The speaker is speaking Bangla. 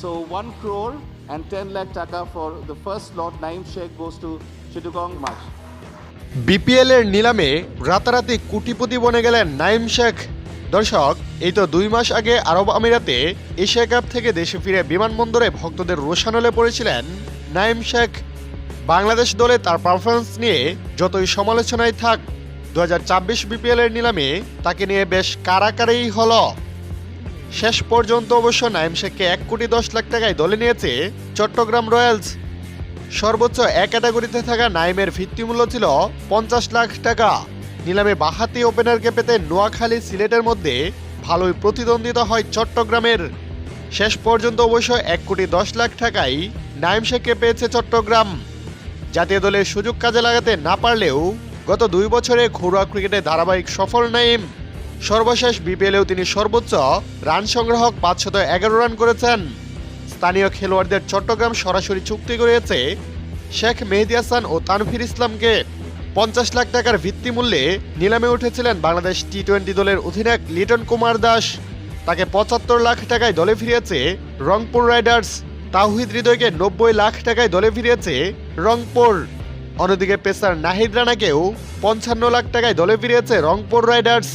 So 1 crore and 10 lakh taka for the first lot, Naim Sheikh goes to Chittagong March. BPL এর নিলামে রাতারাতি কোটিপতি বনে গেলেন নাইম শেখ। দর্শক এই তো দুই মাস আগে আরব আমিরাতে এশিয়া কাপ থেকে দেশে ফিরে বিমানবন্দরে ভক্তদের রোশানলে পড়েছিলেন নাইম শেখ। বাংলাদেশ দলে তার পারফরমেন্স নিয়ে যতই সমালোচনায় থাক দু হাজার ছাব্বিশ বিপিএল এর নিলামে তাকে নিয়ে বেশ কারাকারি হলো। শেষ পর্যন্ত অবশ্য নাইম শেখকে এক কোটি দশ লাখ টাকায় দলে নিয়েছে চট্টগ্রাম রয়্যালস। সর্বোচ্চ এক ক্যাটাগরিতে থাকা নাইমের ভিত্তিমূল্য ছিল পঞ্চাশ লাখ টাকা। নিলামে বাহাতি ওপেনারকে পেতে নোয়াখালী সিলেটের মধ্যে ভালোই প্রতিদ্বন্দ্বিতা হয় চট্টগ্রামের। শেষ পর্যন্ত অবশ্য এক কোটি দশ লাখ টাকাই নাইম শেখকে পেয়েছে চট্টগ্রাম। জাতীয় দলের সুযোগ কাজে লাগাতে না পারলেও গত দুই বছরে ঘরোয়া ক্রিকেটে ধারাবাহিক সফল নাইম। সর্বশেষ বিপিএলেও তিনি সর্বোচ্চ রান সংগ্রাহক পাঁচশত এগারো রান করেছেন। স্থানীয় খেলোয়াড়দের চট্টগ্রাম সরাসরি চুক্তি করেছে শেখ মেহেদি হাসান ও তানফির ইসলামকে। পঞ্চাশ লাখ টাকার ভিত্তিমূল্যে নিলামে উঠেছিলেন বাংলাদেশ টি টোয়েন্টি দলের অধিনায়ক লিটন কুমার দাস। তাকে পঁচাত্তর লাখ টাকায় দলে ফিরিয়েছে রংপুর রাইডার্স। তাহিদ হৃদয়কে নব্বই লাখ টাকায় দলে ফিরিয়েছে রংপুর। অন্যদিকে পেসার নাহিদ রানাকেও পঞ্চান্ন লাখ টাকায় দলে ফিরিয়েছে রংপুর রাইডার্স।